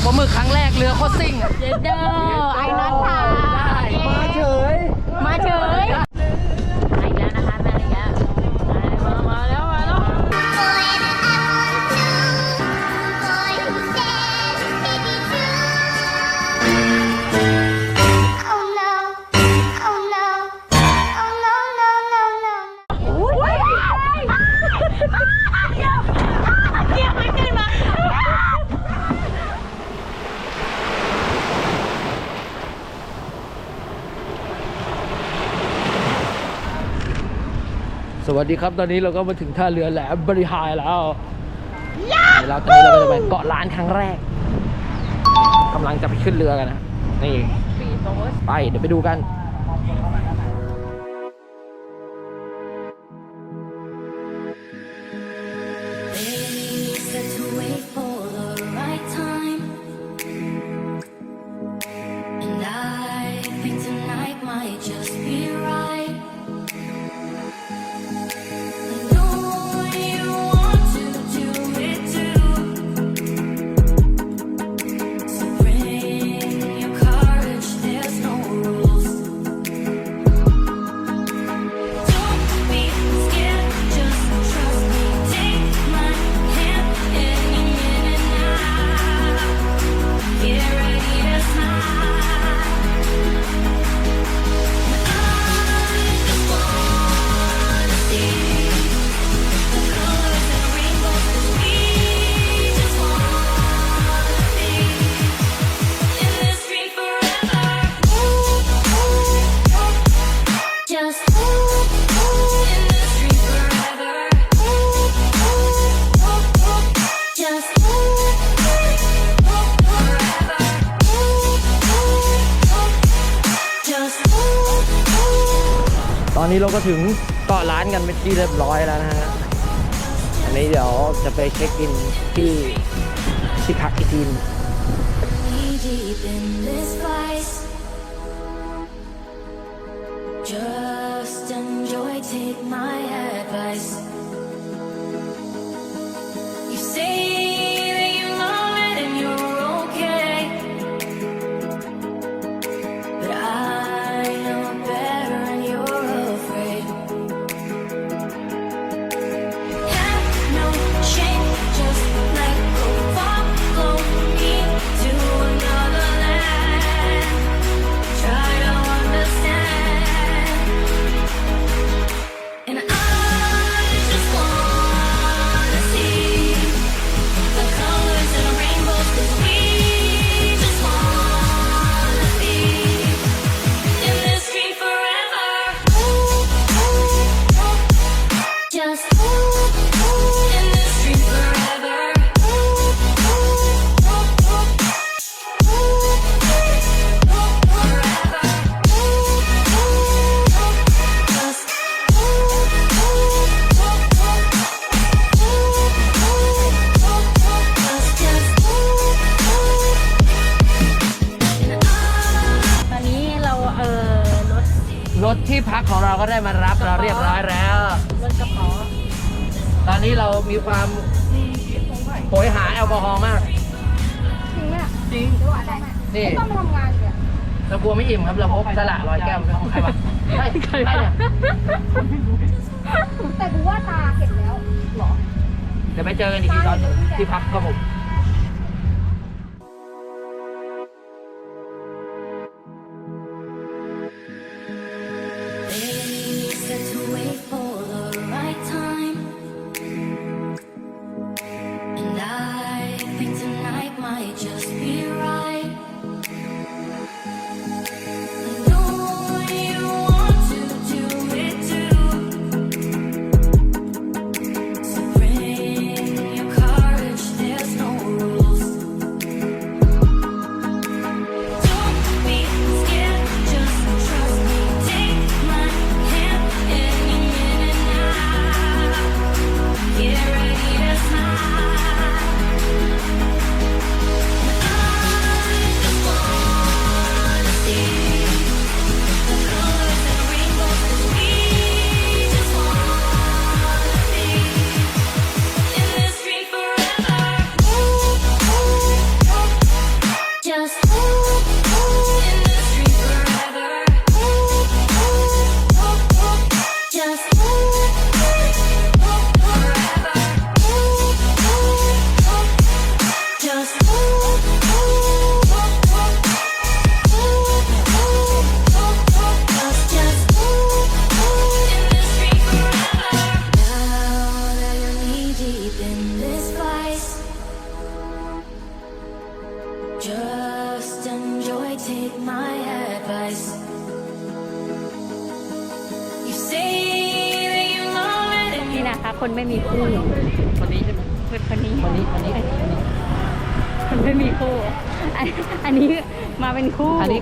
กปลาหมึกครั้งแรกเรือโคตรซิ่งอะเจเดอร์ไอ้นัทค่ะมาเฉย มาเฉย วัสดีครับตอนนี้เราก็มาถึงท่าเรือแหลมบริหารแล้วเดี๋ยวเราตอนนี้เราก็จะไปเกาะล้านครั้งแรกกำลังจะไปขึ้นเรือกันนะนี่ไปเดี๋ยวไปดูกัน นี้เราก็ถึงเกาะร้านกันเป็นที่เรียบร้อยแล้วนะฮะ อันนี้เดี๋ยวจะไปเช็คอินที่ที่พักอีกทีนึง knee deep in this vice. Just enjoy, take my advice. พักของเราก็ได้มารับเราเรียบร้อยแล้ว รถกระป๋อตอนนี้เรามีความโหยหาแอลกอฮอล์มาก จริงไหมอะจริงจังหวะไหนนี่ต้องมาทำงานเนี่ยเรากลัวไม่อิ่มครับ เราพกสละร้อยแก้วเป็นของใครวะใช่ใครเนี่ยแต่กูว่าตาเห็นแล้วเหรอ เดี๋ยวไปเจอกันอีกทีตอนที่พักครับผม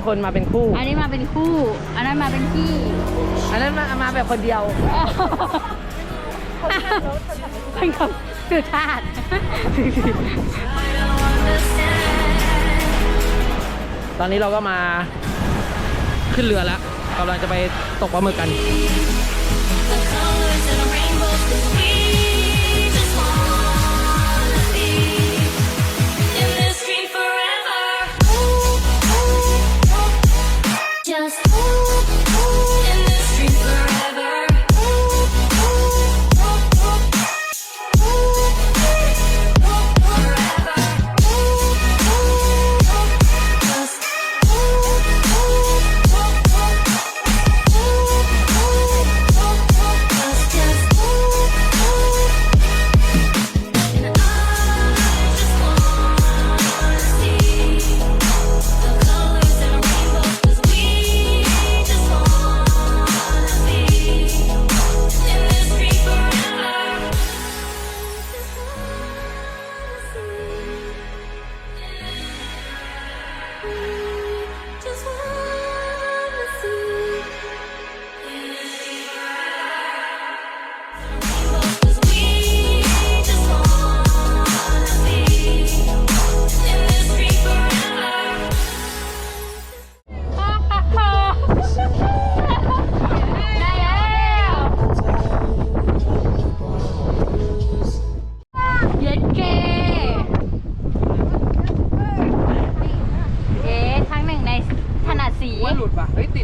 คนมาเป็นคู่ อันนี้มาเป็นคู่ อันนั้นมาเป็นพี่อันนั้นมามาแบบคนเดียวคนขับสุอทาดตอนนี้เราก็มาขึ้นเรือแล้วกำลังจะไปตกปลาหมึกกัน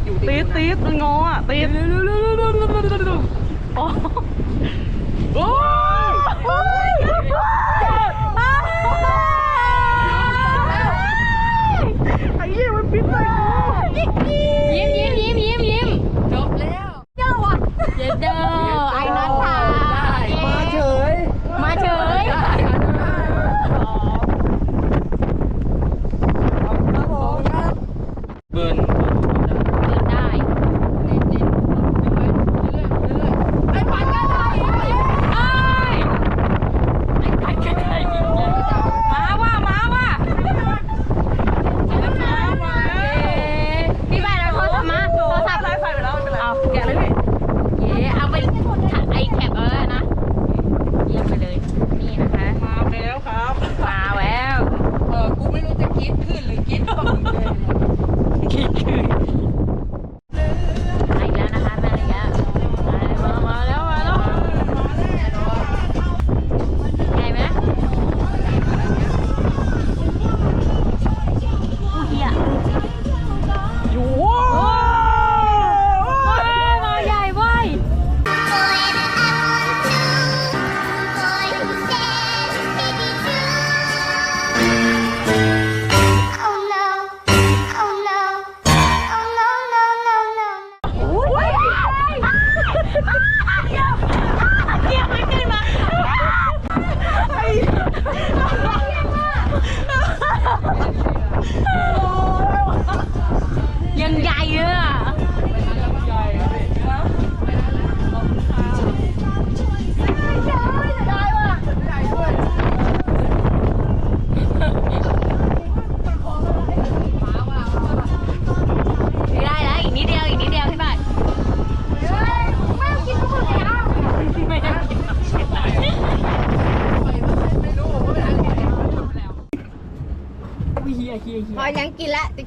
อยู่ตีดตีมันงออะตีดโอ้โไอ้เหี้ยมันปิดไปยิ้มยิ้มยิ้ม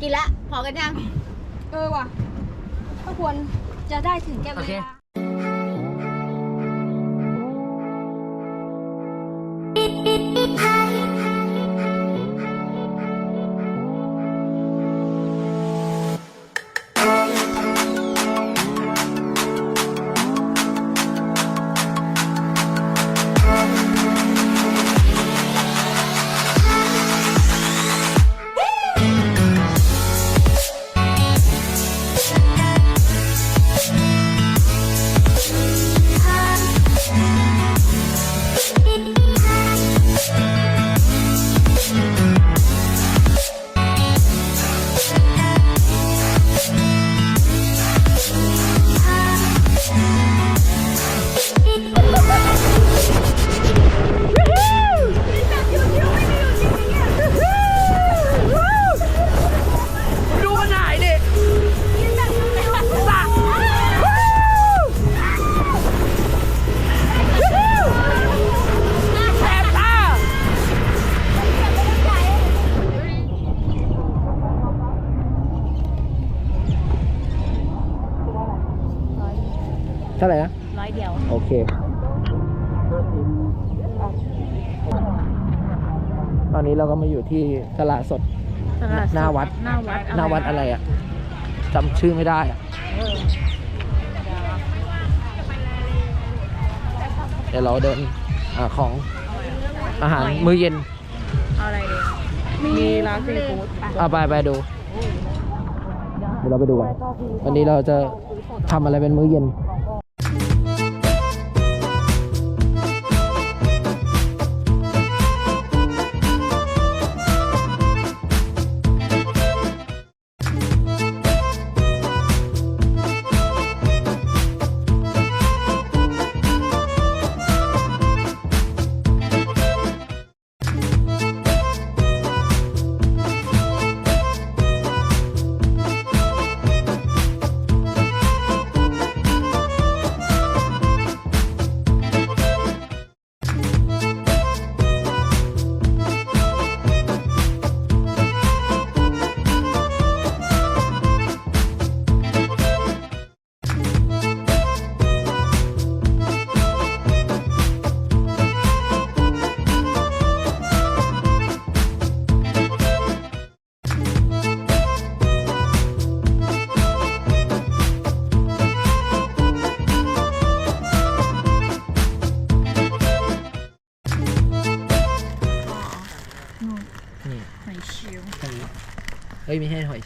กินละ พอกันยัง เออว่ะก็ควรจะได้ถึงแก่เวลา เท่าไหร่นะร้อยเดียว โอเค ตอนนี้เราก็มาอยู่ที่ตลาดสด ตลาดสหน้าวัด หน้าวัดหน้าวัดอะไรอะจำชื่อไม่ได้อะเดี๋ยวเราเดินอาของอาหารมื้อเย็นเอาอะไรดีมีร้านซีฟู้ดเอาไปไปดู เดี๋ยวเราไปดูกันวันนี้เราจะทำอะไรเป็นมื้อเย็นนี่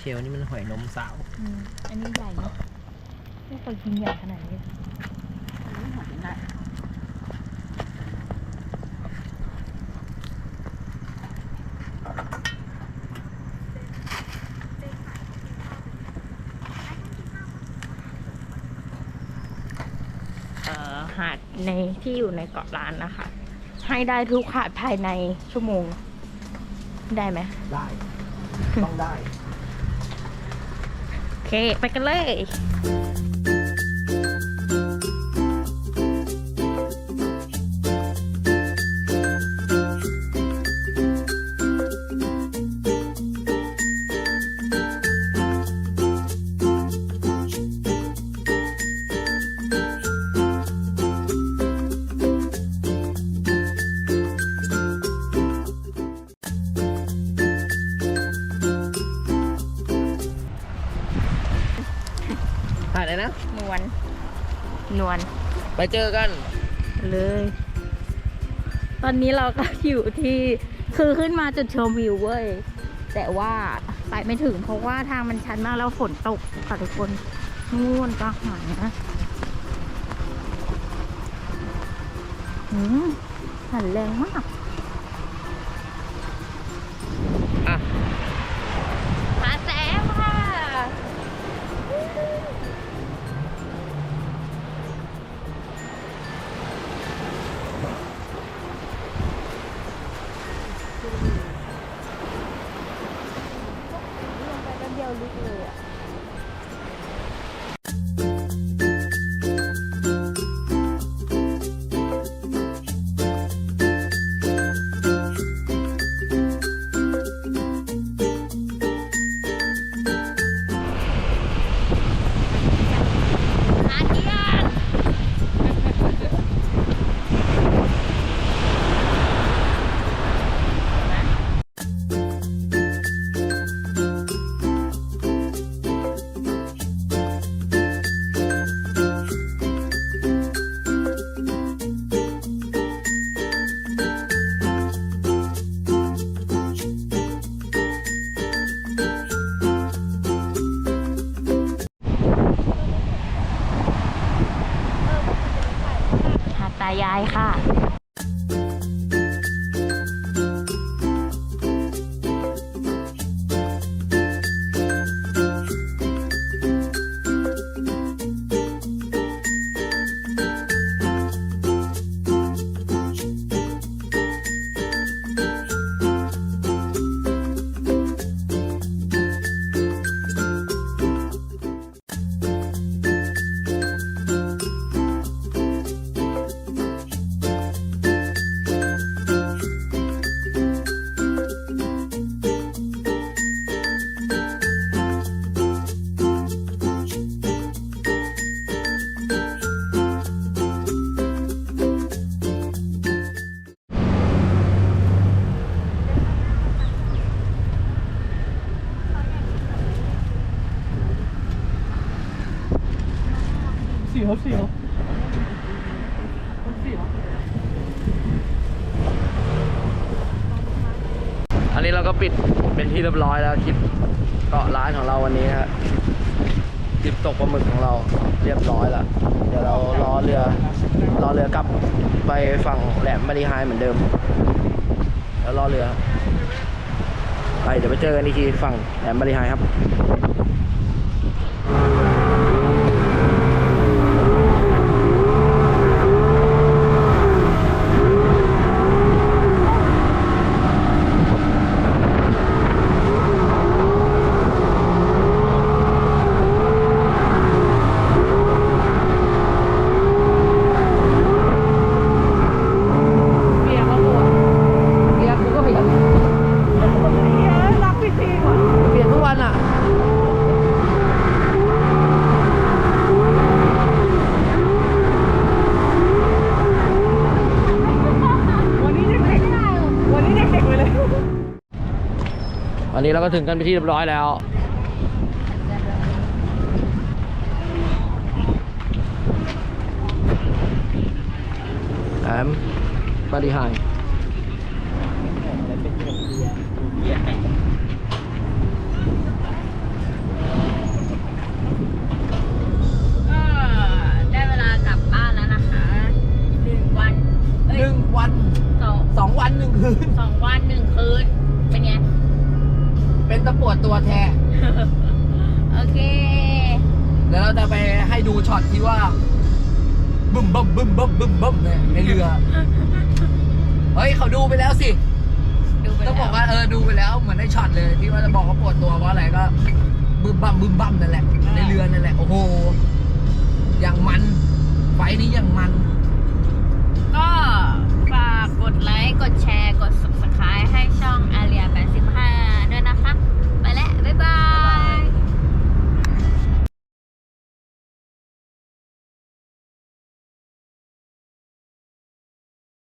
เชลล์นี่มันหอยนมสาว อืมอันนี้ใหญ่เนอะไม่เคยกินใหญ่ขนาดนี้เอ่อหาดในที่อยู่ในเกาะล้านนะคะ ให้ได้ทุกหาดภายในชั่วโมง ได้ไหม ได้ ต้องได้โอเค ไปกันเลย ไปเจอกัน เลย ตอนนี้เราก็อยู่ที่คือขึ้นมาจุดชมวิวเว้ย แต่ว่าไปไม่ถึงเพราะว่าทางมันชันมากแล้วฝนตกค่ะทุกคนนู่นก็หายนะหืมหันแรงมาก เสียวเสียวอันนี้เราก็ปิดเป็นที่เรียบร้อยแล้วคลิปเกาะร้านของเราวันนี้ฮะคลิปตกปลาหมึกของเราเรียบร้อยแล้ว เดี๋ยวเรารอเรือรอเรือกลับไปฝั่งแหลมมารีไฮเหมือนเดิม แล้วรอเรือ ไปเดี๋ยวไปเจอกันอีกทีฝั่งแหลมบริหารครับ เบียร์ก็หัวเบียร์กูก็เบียร์รักพี่ทีว่ะเปลี่ยนทุกวันอะ วันนี้เด็กๆวันนี้เด็กๆไปเลย วันนี้เรา ก็ถึงกันไปนที่เรียบร้อยแล้ว แอมบริหารก็ได้เวลากลับบ้านแล้วนะคะหนึ่งวันเอ้ยหนึ่งวันสองสองวันหนึ่งคืนสองวันหนึ่งคืน เป็นไง เป็นตะปวดตัวแท้ โอเค เดี๋ยวเราจะไปให้ดูช็อตที่ว่าบึ้มบึ้มบึ้มบึ้มบึ้มบึ้มเนี่ยในเรือ เฮ้ยเขาดูไปแล้วสิ ดูไปต้องแล้บอวกว่าเออดูไปแล้วเหมือนในช็อตเลย ที่ว่าจะบอกว่าปวดตัวเพราะอะไรก็บึ้มบั่มบึ้มบั่มนั่นแหละ ในเรือนั่นแหละ โอ้โห อย่างมันไฟนี้อย่างมัน ก็ฝา กดไลค์ กดแชร์ กด subscribe ให้ช่องอาเรีย85ด้วยนะคะ ไปแล้ว บ๊ายบาย